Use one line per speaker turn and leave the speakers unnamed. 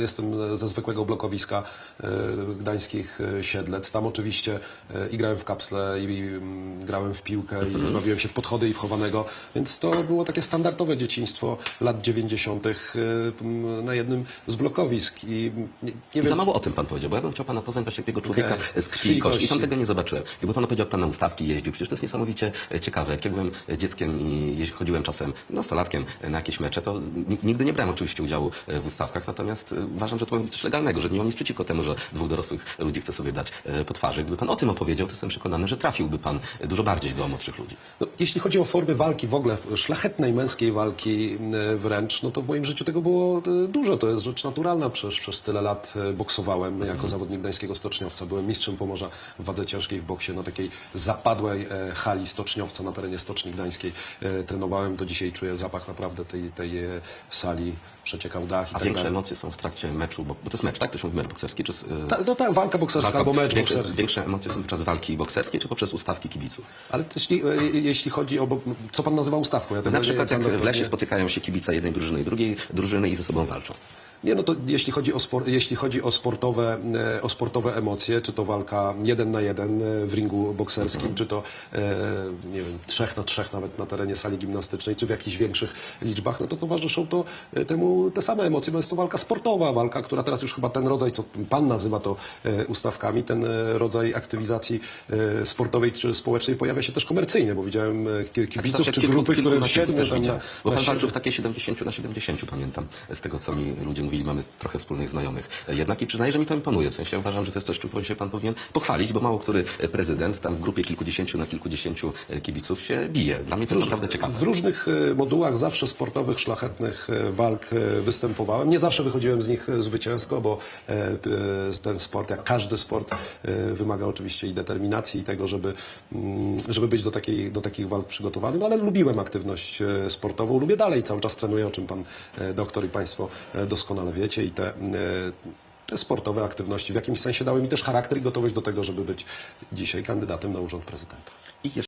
Jestem ze zwykłego blokowiska e, gdańskich e, Siedlec. Tam oczywiście e, i grałem w kapsle, i mm, grałem w piłkę, i bawiłem się w podchody i w chowanego, więc to było takie standardowe dzieciństwo lat 90. e, m, na jednym z blokowisk. I nie, nie
I za mało o tym pan powiedział, bo ja bym chciał pana poznać właśnie tego człowieka
Okej.
z krwi i kości. I tam tego nie zobaczyłem. I bo pan powiedział, jak pan na ustawki jeździł. Przecież to jest niesamowicie ciekawe. Jak ja byłem dzieckiem i chodziłem czasem nastolatkiem na jakieś mecze, to ni- nigdy nie brałem oczywiście udziału w ustawkach, natomiast e, uważam, że to jest coś legalnego, że nie mam nic przeciwko temu, że dwóch dorosłych ludzi chce sobie dać e, po twarzy. Gdyby pan o tym opowiedział, to jestem przekonany, że trafiłby pan e, dużo bardziej do młodszych ludzi.
No, jeśli chodzi o formy walki w ogóle, szlachetnej męskiej walki wręcz, no to w moim życiu tego było dużo. To jest rzecz naturalna. Przecież przez tyle lat boksowałem jako zawodnik gdańskiego stoczniowca. Byłem mistrzem Pomorza w wadze ciężkiej w boksie na takiej zapadłej hali stoczniowca na terenie Stoczni Gdańskiej. Trenowałem, do dzisiaj czuję zapach naprawdę tej, tej sali. Przeciekał dach i
A
tak
większe
dalej.
emocje są w trakcie meczu, bo, bo to jest mecz, tak? To się mówi mecz bokserski, czy... e,
Ta, no tak, walka bokserska
walka-
albo mecz
większe,
bokserski.
większe emocje są podczas walki bokserskiej, czy poprzez ustawki kibiców?
Ale jeśli, e, jeśli chodzi o... bo- Co pan nazywa ustawką? Ja tego
Na
nie-
przykład
pan
jak w lesie
nie-
spotykają się kibice jednej drużyny i drugiej drużyny i ze sobą walczą.
Nie, no to jeśli chodzi o, spor, jeśli chodzi o, sportowe, e, o sportowe emocje, czy to walka jeden na jeden e, w ringu bokserskim, czy to e, nie wiem, trzech na trzech nawet na terenie sali gimnastycznej, czy w jakichś większych liczbach, no to towarzyszą to temu te same emocje, bo jest to walka sportowa, walka, która teraz już chyba ten rodzaj, co pan nazywa to ustawkami, ten rodzaj aktywizacji sportowej czy społecznej pojawia się też komercyjnie, bo widziałem ki- kibiców czy
kilku-
grupy,
kilku
które
na
siedmiu.
Bo pan walczył w takiej 70 na 70, pamiętam, z tego co mi ludzie mówili, mamy trochę wspólnych znajomych. Jednak i przyznaję, że mi to imponuje. W sensie uważam, że to jest coś, czym się pan powinien pochwalić, bo mało który prezydent tam w grupie kilkudziesięciu na kilkudziesięciu e, kibiców się bije. Dla mnie to jest naprawdę ciekawe.
W różnych e, modułach zawsze sportowych, szlachetnych e, walk e, występowałem. Nie zawsze wychodziłem z nich e, zwycięsko, bo e, e, ten sport, jak każdy sport, e, wymaga oczywiście i determinacji i tego, żeby, mm, żeby być do, takiej, do takich walk przygotowanym, ale lubiłem aktywność e, sportową, lubię dalej, cały czas trenuję, o czym pan e, doktor i państwo e, doskonale wiecie i te, e, te sportowe aktywności w jakimś sensie dały mi też charakter i gotowość do tego, żeby być dzisiaj kandydatem na urząd prezydenta.